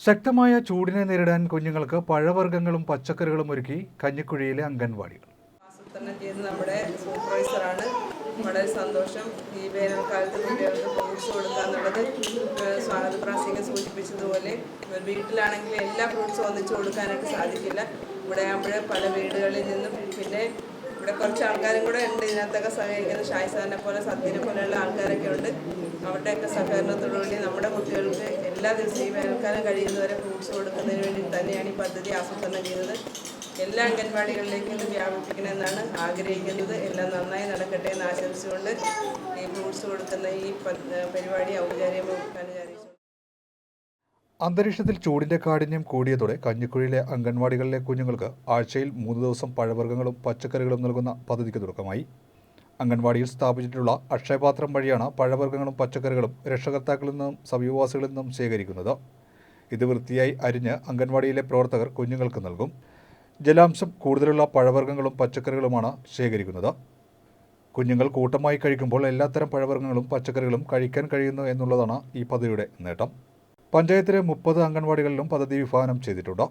ശക്തമായ ചൂടിനെ നേരിടാൻ കുഞ്ഞുങ്ങൾക്ക് പഴവർഗങ്ങളും പച്ചക്കറികളും ഒരുക്കി കഞ്ഞിക്കുഴിയിലെ അംഗൻവാടികൾ. ആസൂത്രണം ചെയ്ത് നമ്മുടെ സൂപ്പർവൈസറാണ് വളരെ സന്തോഷം ഈ വേനൽക്കാലത്ത് കുട്ടികൾക്ക് ഫ്രൂട്ട്സ് കൊടുക്കുക എന്നുള്ളത് സ്വാഗത പ്രാസിംഗ് സൂചിപ്പിച്ചതുപോലെ വീട്ടിലാണെങ്കിൽ എല്ലാ ഫ്രൂട്ട്സും ഒന്നിച്ച് കൊടുക്കാനായിട്ട് സാധിക്കില്ല. ഇവിടെ ആകുമ്പോൾ പല വീടുകളിൽ നിന്നും പിന്നെ ഇവിടെ കുറച്ച് ആൾക്കാരും കൂടെ ഉണ്ട്. ഇതിനകത്തൊക്കെ സഹകരിക്കുന്ന ഷായ്സാറിനെ പോലെ സത്യനെ പോലെയുള്ള ആൾക്കാരൊക്കെ ഉണ്ട്. അവരുടെയൊക്കെ സഹകരണത്തോടുകൂടി നമ്മുടെ കുട്ടികൾക്ക് എല്ലാ ദിവസവും ഈ വേനൽക്കാലം കഴിയുന്നവരെ ഫ്രൂട്ട്സ് കൊടുക്കുന്നതിന് വേണ്ടി തന്നെയാണ് ഈ പദ്ധതി ആസൂത്രണം ചെയ്തത്. എല്ലാ അംഗൻവാടികളിലേക്കും ഇത് വ്യാപിപ്പിക്കണമെന്നാണ് ആഗ്രഹിക്കുന്നത്. എല്ലാം നന്നായി നടക്കട്ടെ എന്ന് ആശംസിച്ചുകൊണ്ട് ഈ ഫ്രൂട്ട്സ് കൊടുക്കുന്ന ഈ പരിപാടി ഔപചാരികമാക്കാൻ വിചാരിച്ചു അന്തരീക്ഷത്തിൽ ചൂടിന്റെ കാഠിന്യം കൂടിയതോടെ കഞ്ഞിക്കുഴിയിലെ അംഗൻവാടികളിലെ കുഞ്ഞുങ്ങൾക്ക് ആഴ്ചയിൽ മൂന്ന് ദിവസം പഴവർഗങ്ങളും പച്ചക്കറികളും നൽകുന്ന പദ്ധതിക്ക് തുടക്കമായി. അംഗൻവാടിയിൽ സ്ഥാപിച്ചിട്ടുള്ള അക്ഷയപാത്രം വഴിയാണ് പഴവർഗങ്ങളും പച്ചക്കറികളും രക്ഷകർത്താക്കളിൽ നിന്നും സമീപവാസികളിൽ നിന്നും ശേഖരിക്കുന്നത്. ഇത് വൃത്തിയായി അരിഞ്ഞ് അംഗൻവാടിയിലെ പ്രവർത്തകർ കുഞ്ഞുങ്ങൾക്ക് നൽകും. ജലാംശം കൂടുതലുള്ള പഴവർഗങ്ങളും പച്ചക്കറികളുമാണ് ശേഖരിക്കുന്നത്. കുഞ്ഞുങ്ങൾ കൂട്ടമായി കഴിക്കുമ്പോൾ എല്ലാത്തരം പഴവർഗങ്ങളും പച്ചക്കറികളും കഴിക്കാൻ കഴിയുന്നു എന്നുള്ളതാണ് ഈ പദ്ധതിയുടെ നേട്ടം. പഞ്ചായത്തിലെ മുപ്പത് അംഗൻവാടികളിലും പദ്ധതി വിഭാവനം ചെയ്തിട്ടുണ്ട്.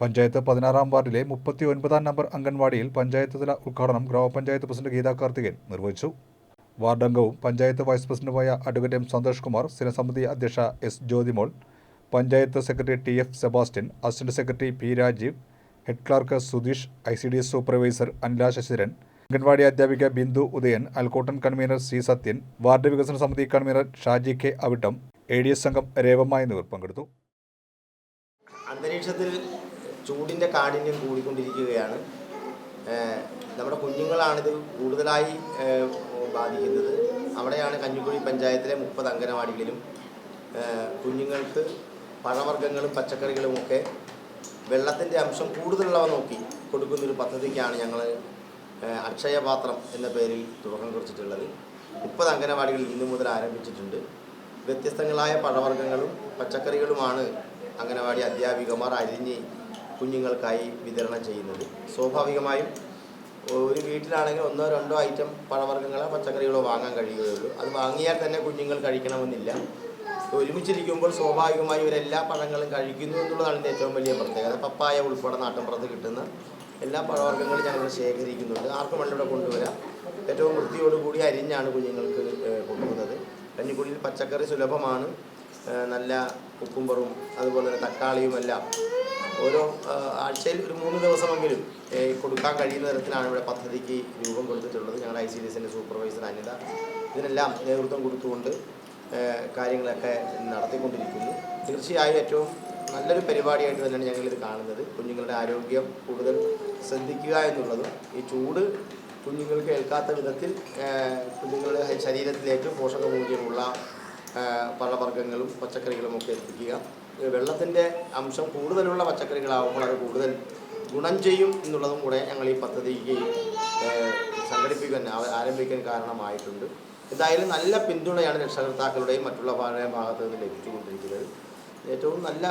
പഞ്ചായത്ത് പതിനാറാം വാർഡിലെ മുപ്പത്തി ഒൻപതാം നമ്പർ അംഗൻവാടിയിൽ പഞ്ചായത്ത് തല ഉദ്ഘാടനം ഗ്രാമപഞ്ചായത്ത് പ്രസിഡന്റ് ഗീതാ കാർത്തികൻ നിർവഹിച്ചു. വാർഡ് അംഗവും പഞ്ചായത്ത് വൈസ് പ്രസിഡന്റുമായ അഡ്വക്കേറ്റ് എം സന്തോഷ് കുമാർ സ്ഥിരസമിതി അധ്യക്ഷ S Jyothimol panchayat secretary T F Sebastian assistant secretary P Rajeev head clerk Sudheesh I C D S supervisor Anila Sasidharan anganwadi അധ്യാപിക ബിന്ദു ഉദയൻ അൽക്കോട്ടൺ കൺവീനർ സി സത്യൻ വാർഡ് വികസന സമിതി convener Shaji K Avittam A D S സംഘം രേവമ്മ എന്നിവർ പങ്കെടുത്തു. അന്തരീക്ഷത്തിൽ ചൂടിന്റെ കാഠിന്യം കൂടിക്കൊണ്ടിരിക്കുകയാണ്. നമ്മുടെ കുഞ്ഞുങ്ങളാണിത് കൂടുതലായി ബാധിക്കുന്നത്. അവിടെയാണ് കഞ്ഞിക്കുഴി പഞ്ചായത്തിലെ മുപ്പത് അംഗനവാടികളിലും കുഞ്ഞുങ്ങൾക്ക് പഴവർഗങ്ങളും പച്ചക്കറികളുമൊക്കെ വെള്ളത്തിന്റെ അംശം കൂടുതലുള്ളവ നോക്കി കൊടുക്കുന്നൊരു പദ്ധതിക്കാണ് ഞങ്ങൾ അക്ഷയപാത്രം എന്ന പേരിൽ തുടക്കം കുറിച്ചിട്ടുള്ളത്. മുപ്പത് അംഗനവാടികൾ ഇന്നു മുതൽ ആരംഭിച്ചിട്ടുണ്ട്. വ്യത്യസ്തങ്ങളായ പഴവർഗങ്ങളും പച്ചക്കറികളുമാണ് അംഗനവാടി അധ്യാപികമാർ അരിഞ്ഞ് കുഞ്ഞുങ്ങൾക്കായി വിതരണം ചെയ്യുന്നത്. സ്വാഭാവികമായും ഒരു വീട്ടിലാണെങ്കിൽ ഒന്നോ രണ്ടോ ഐറ്റം പഴവർഗങ്ങളോ പച്ചക്കറികളോ വാങ്ങാൻ കഴിയുകയുള്ളൂ. അത് വാങ്ങിയാൽ തന്നെ കുഞ്ഞുങ്ങൾ കഴിക്കണമെന്നില്ല. ഒരുമിച്ചിരിക്കുമ്പോൾ സ്വാഭാവികമായും ഇവരെല്ലാ പഴങ്ങളും കഴിക്കുന്നു എന്നുള്ളതാണ് ഇതിന്റെ ഏറ്റവും വലിയ പ്രത്യേകത. പപ്പായ ഉൾപ്പെടെ നാട്ടിൻപുറത്ത് കിട്ടുന്ന എല്ലാ പഴവർഗങ്ങളും ഞങ്ങൾ ശേഖരിക്കുന്നുണ്ട്. ആർക്കും വെള്ളം കൊണ്ടുവരാം. ഏറ്റവും വൃത്തിയോടുകൂടി അരിഞ്ഞാണ് കുഞ്ഞുങ്ങൾക്ക് കൊടുക്കുന്നത്. കഞ്ഞിക്കുഴിയിൽ പച്ചക്കറി സുലഭമാണ്. നല്ല കുക്കുംബറും അതുപോലെ തന്നെ തക്കാളിയുമെല്ലാം ഓരോ ആഴ്ചയിൽ ഒരു മൂന്ന് ദിവസമെങ്കിലും കൊടുക്കാൻ കഴിയുന്ന തരത്തിലാണ് ഇവിടെ പദ്ധതിക്ക് രൂപം കൊടുത്തിട്ടുള്ളത്. ഞങ്ങളുടെ ഐ സി ഡി എസിന്റെ സൂപ്പർവൈസർ അനിത ഇതിനെല്ലാം നേതൃത്വം കൊടുത്തുകൊണ്ട് കാര്യങ്ങളൊക്കെ നടത്തിക്കൊണ്ടിരിക്കുന്നു. തീർച്ചയായും ഏറ്റവും നല്ലൊരു പരിപാടിയായിട്ട് തന്നെയാണ് ഞങ്ങളിത് കാണുന്നത്. കുഞ്ഞുങ്ങളുടെ ആരോഗ്യം കൂടുതൽ ശ്രദ്ധിക്കുക എന്നുള്ളതും ഈ ചൂട് കുഞ്ഞുങ്ങൾക്ക് കേൾക്കാത്ത വിധത്തിൽ കുഞ്ഞുങ്ങളുടെ ശരീരത്തിലേക്ക് പോഷകമൂല്യമുള്ള മൂല്യമുള്ള പഴവർഗങ്ങളും പച്ചക്കറികളും ഒക്കെ എത്തിക്കുക. വെള്ളത്തിന്റെ അംശം കൂടുതലുള്ള പച്ചക്കറികളാകുമ്പോൾ അത് കൂടുതൽ ഗുണം ചെയ്യും എന്നുള്ളതും കൂടെ ഞങ്ങൾ ഈ പദ്ധതിക്ക് സംഘടിപ്പിക്കാൻ ആരംഭിക്കാൻ കാരണമായിട്ടുണ്ട്. എന്തായാലും നല്ല പിന്തുണയാണ് രക്ഷകർത്താക്കളുടെയും മറ്റുള്ള ഭാഗ- ഭാഗത്ത് നിന്ന് ലഭിച്ചുകൊണ്ടിരിക്കുന്നത്. ഏറ്റവും നല്ല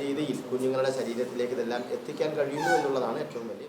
രീതിയിൽ കുഞ്ഞുങ്ങളുടെ ശരീരത്തിലേക്ക് ഇതെല്ലാം എത്തിക്കാൻ കഴിയുന്നു എന്നുള്ളതാണ് ഏറ്റവും വലിയ